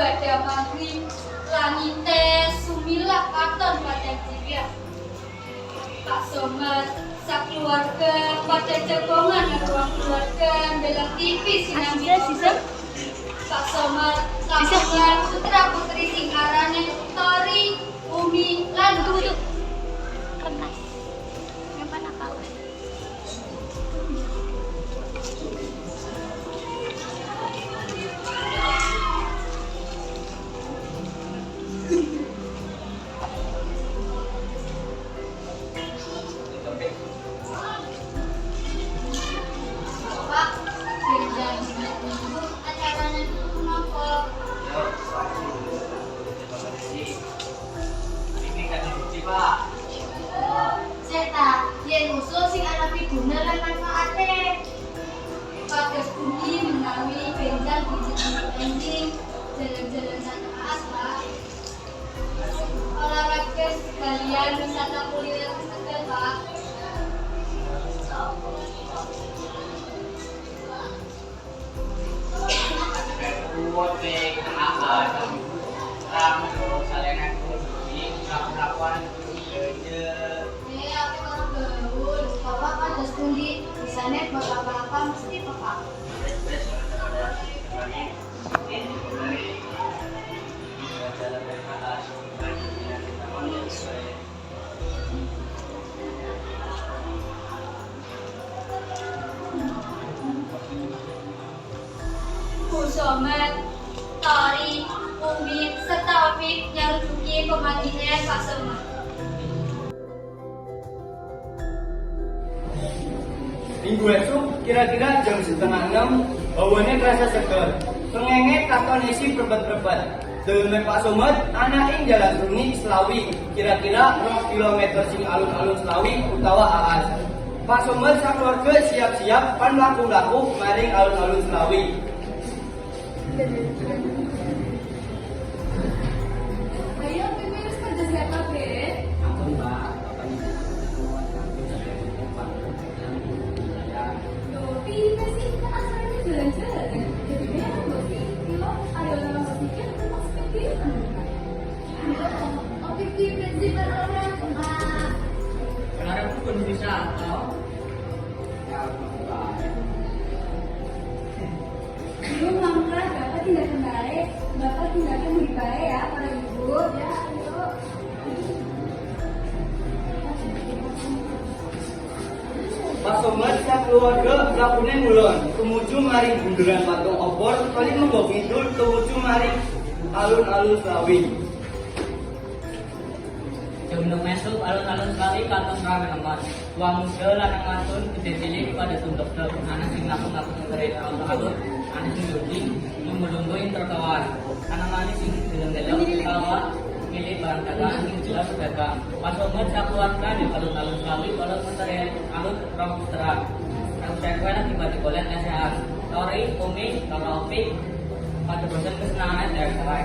pada maghrib langit sumilah katon pada jiria Pak Somad keluarga pada jagongan ruang keluarga dalam TV sinambi Pak Somad lamongan putra putri singkaran arane Tori Olahraga sekalian wisata kuliner Kusomet, Tori, Umi, serta Opik yang rugi pemanggilan Pak Somad. Minggu esok kira-kira jam setengah enam hawannya terasa segar. Pengenge katon isi perbat-perbat. Dengan Pak Somad, anak ing jalan sungi Selawi. Kira-kira 2 kilometer sing alun-alun Selawi utawa Aas. Pak Somad keluarga siap-siap pan laku-laku maring alun-alun Selawi. Sih kan asalnya jalan-jalan ya. Keluarga lakune mulon. Tumuju maring bunderan patung obor kali menggo kidul tumuju maring alun-alun Selawi. Jumlah mesuk alun-alun sekali katon rame lemas. Wong muda lanang wadon gede cilik pada tunduk dok. Anak sing ngaku-ngaku ngeri alun-alun. Anak sing yudi lumbu-lumbu ing trotoar. Anak manis sing deleng-deleng kawat milik bahan dagang sing jelas pedagang. Pasomet sakeluarga di alun-alun walau menteri alun rong putra. Aku cekwe lagi bati golek nasihat. Tori, Umi, Kakak Opik, pada bosan kesenangan dari serai.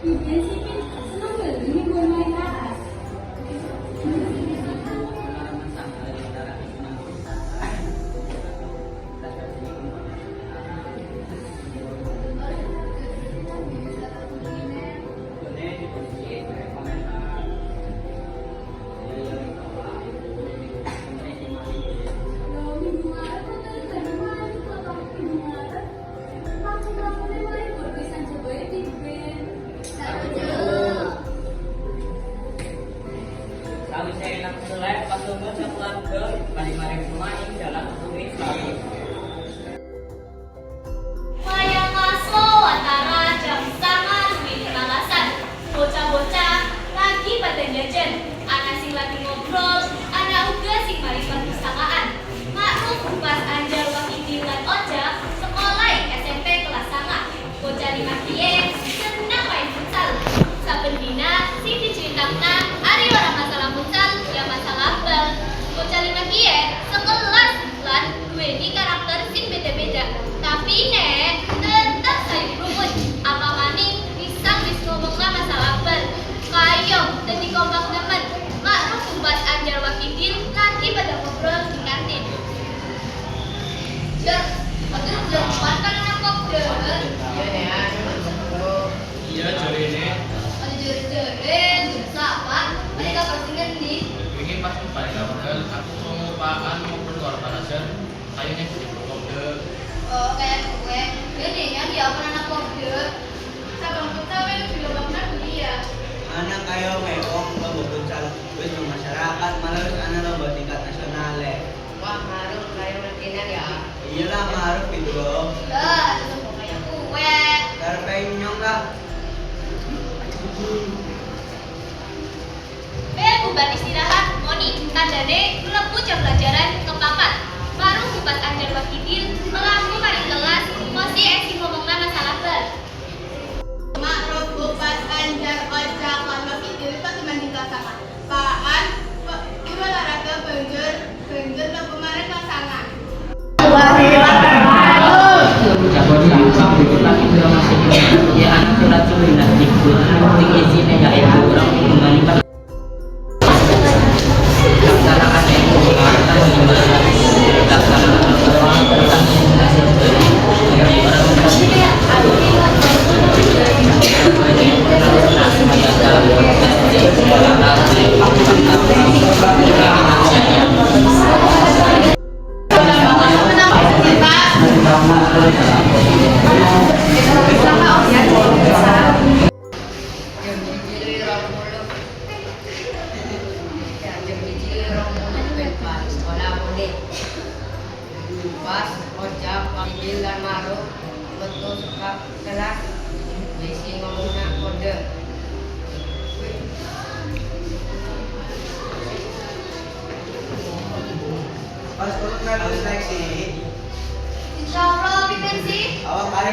Iya sih, by Mario balik kapal, aku mau paan mau keluar balasan. Kayaknya di kode. Oh, kayak gue. Ini yang dia apa anak kode. Sabang kita kan juga benar dia. Anak kayo meong pembubucal wis ng masyarakat malah wis ana lomba tingkat nasional eh. Wah, harus kayo magkinan ya. Iya lah maruf gitu loh. Lah, itu kayak gue. Nyong lah. Eh, bubat istirahat, Moni. Kandane mlebu jam pelajaran kepapat. Baru bubat Anjar Wakidin melaku mari kelas, esi ngomongna masalah bal. Makruf bupat anjar pasangan. Paan, olahraga banjur, banjur itu yang masih ya anak ikut penting isinya ya itu Pas ulun na seleksi,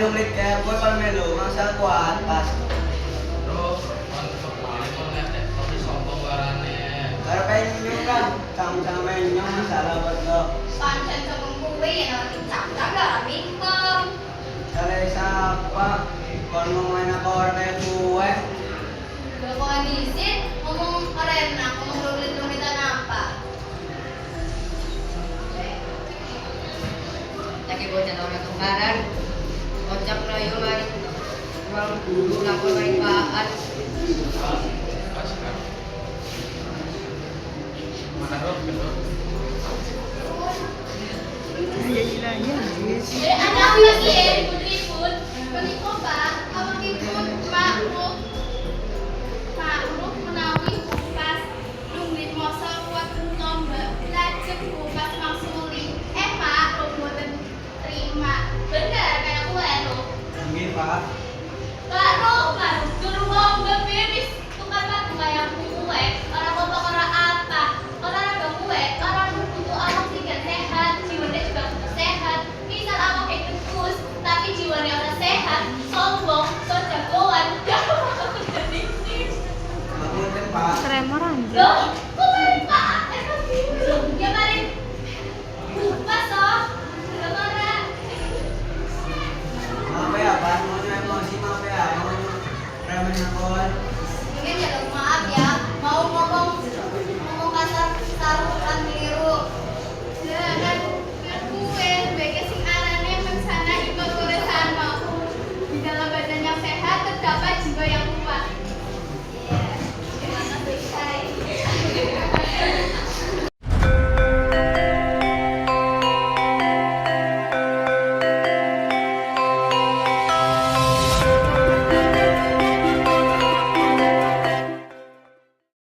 lumit kaya boy palmelo, mangsal kuat pas. Terus, untuk kemarin kok ngetek tapi sombong warane. Karpain nyong lah, sama-sama nyong masalah buat lo. Pancen sama gue ya nanti cakap gak mingkem. Kalau siapa, kon ngomongin ako orang kayak gue, Gak kondisi ngomong arena, ngomong rumit-rumitan apa? Lagi bocah tahun tukaran Ojak na yun ay Uang dulu na ko na ipaan Pas kan. Mana dong, gitu. Eh, anak lagi ya, ribut-ribut.